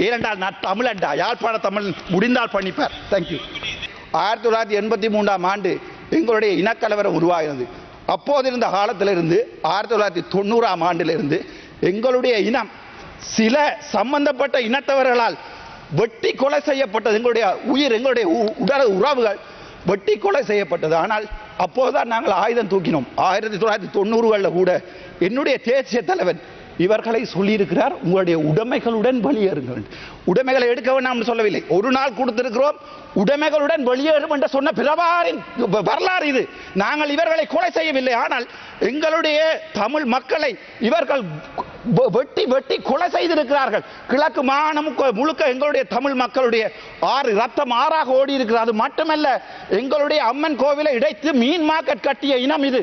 ஏனென்றால் நான் தமிழண்டா யாழ்ப்பாண தமிழ் முடிந்தால் பண்ணிப்பார். தேங்க்யூ ஆயிரத்தி தொள்ளாயிரத்தி எண்பத்தி மூன்றாம் ஆண்டு எங்களுடைய இனக்கலவரம் உருவாகிறது. அப்போது இருந்த காலத்திலிருந்து ஆயிரத்தி தொள்ளாயிரத்தி தொண்ணூறாம் ஆண்டிலிருந்து எங்களுடைய இனம் சில சம்பந்தப்பட்ட இனத்தவர்களால் வெட்டி கொலை செய்யப்பட்டது. எங்களுடைய உயிர் எங்களுடைய உ- உடல் உறவுகள் வெட்டி கொலை செய்யப்பட்டது. ஆனால் அப்போதுதான் நாங்கள் ஆயுதம் தூக்கினோம். ஆயிரத்தி தொள்ளாயிரத்தி தொண்ணூறுகளில் கூட என்னுடைய தேசிய தலைவன் இவர்களை சொல்லியிருக்கிறார் உங்களுடைய உடைமைகளுடன் வெளியேறுங்கள். உடைமைகளை எடுக்க வேண்டாம் சொல்லவில்லை. ஒரு நாள் கொடுத்திருக்கிறோம் உடைமைகளுடன் வெளியேறும் என்று சொன்ன பிரபாரின் வரலாறு இது. நாங்கள் இவர்களை கொலை செய்யவில்லை. ஆனால் எங்களுடைய தமிழ் மக்களை இவர்கள் வெட்டி வெட்டி கொலை செய்திருக்கிறார்கள். கிழக்கு மாகாணம் முழுக்க எங்களுடைய தமிழ் மக்களுடைய ஆறு ரத்தம் ஆறாக ஓடி இருக்கிறது அது மட்டுமல்ல எங்களுடைய அம்மன் கோவிலை இடைத்து மீன் மார்க்கெட் கட்டிய இனம் இது.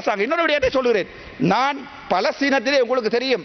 அரசாங்கம். இன்னொரு விடயத்தை சொல்கிறேன் நான் பலஸ்தீனத்திலே உங்களுக்கு தெரியும்.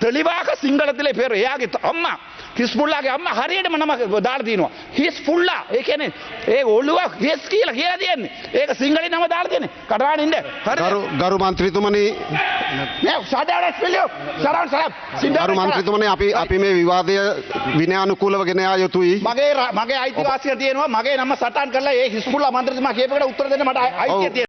තෙලිවාක සිංහලතිලේ පෙර එයාගේ අම්මා හිස්පුල්ලාගේ අම්ම හරියටම නම දාලා තිනවා. හිස් පුල්ලා ඒ කියන්නේ ඒ ඔළුව හිස් කියලා කියලා තියන්නේ. ඒක සිංහලෙන් නම දාලා තියන්නේ. කටවාන ඉන්න. ගරු ගරු මන්ත්‍රීතුමනි නෑ සාදාරස් පිළියෝ සරන් සරම් ගරු මන්ත්‍රීතුමනි අපි අපි මේ විවාදය විනයානුකූලව ගෙන ආ යුතුයි. මගේ මගේ අයිතිවාසිකම් තියෙනවා. මගේ නම සටහන් කරලා ඒ හිස්පුල්ලා මන්ත්‍රීතුමා කියපේකට උත්තර දෙන්න මට අයිතිය